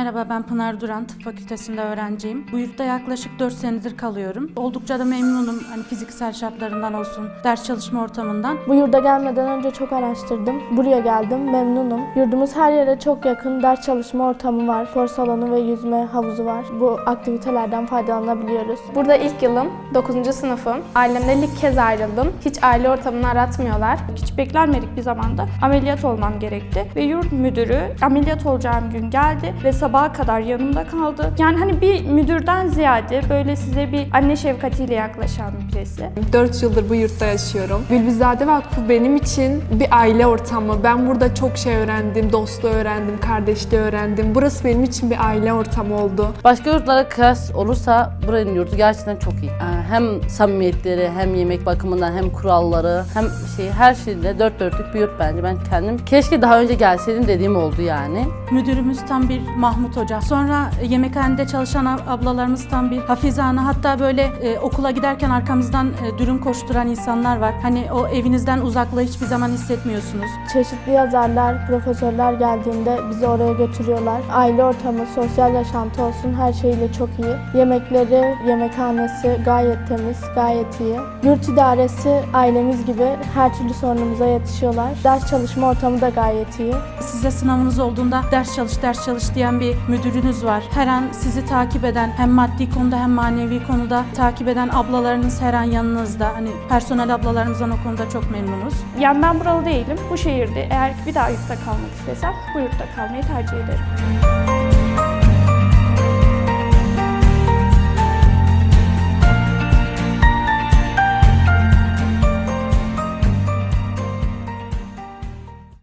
Merhaba ben Pınar Duran, Tıp Fakültesinde öğrenciyim. Bu yurtta yaklaşık 4 senedir kalıyorum. Oldukça da memnunum hani fiziksel şartlarından olsun, ders çalışma ortamından. Bu yurda gelmeden önce çok araştırdım. Buraya geldim, memnunum. Yurdumuz her yere çok yakın, ders çalışma ortamı var. Spor salonu ve yüzme havuzu var. Bu aktivitelerden faydalanabiliyoruz. Burada ilk yılım, 9. sınıfım. Ailemden ilk kez ayrıldım. Hiç aile ortamını aratmıyorlar. Hiç beklenmedik bir zamanda ameliyat olmam gerekti. Ve yurt müdürü ameliyat olacağım gün geldi ve sabaha kadar yanımda kaldı. Yani hani bir müdürden ziyade böyle size bir anne şefkatiyle yaklaşan birisi. 4 yıldır bu yurtta yaşıyorum. Gülbizade Vakfı benim için bir aile ortamı. Ben burada çok şey öğrendim, dostluğu öğrendim, kardeşliği öğrendim. Burası benim için bir aile ortamı oldu. Başka yurtlara kıyas olursa buranın yurdu gerçekten çok iyi. Ee, Hem samimiyetleri, hem yemek bakımından, hem kuralları, hem şey her şeyde dört dörtlük bir yurt bence. Ben kendim keşke daha önce gelseydim dediğim oldu yani. Müdürümüz tam bir Mahmut Hoca. Sonra e, yemekhanede çalışan ab- ablalarımız tam bir Hafize Ana. Hatta böyle e, okula giderken arkamızdan e, dürüm koşturan insanlar var. Hani o evinizden uzaklığı hiçbir zaman hissetmiyorsunuz. Çeşitli yazarlar, profesörler geldiğinde bizi oraya götürüyorlar. Aile ortamı, sosyal yaşantı olsun her şeyle çok iyi. Yemekleri, yemekhanesi gayet temiz, gayet iyi. Yurt idaresi ailemiz gibi her türlü sorunumuza yetişiyorlar. Ders çalışma ortamı da gayet iyi. Size sınavınız olduğunda ders çalış, ders çalış diyen bir müdürünüz var. Her an sizi takip eden, hem maddi konuda hem manevi konuda takip eden ablalarınız her an yanınızda. Hani personel ablalarımızdan o konuda çok memnunuz. Yani ben buralı değilim. Bu şehirde eğer bir daha yurtta kalmak istesem bu yurtta kalmayı tercih ederim.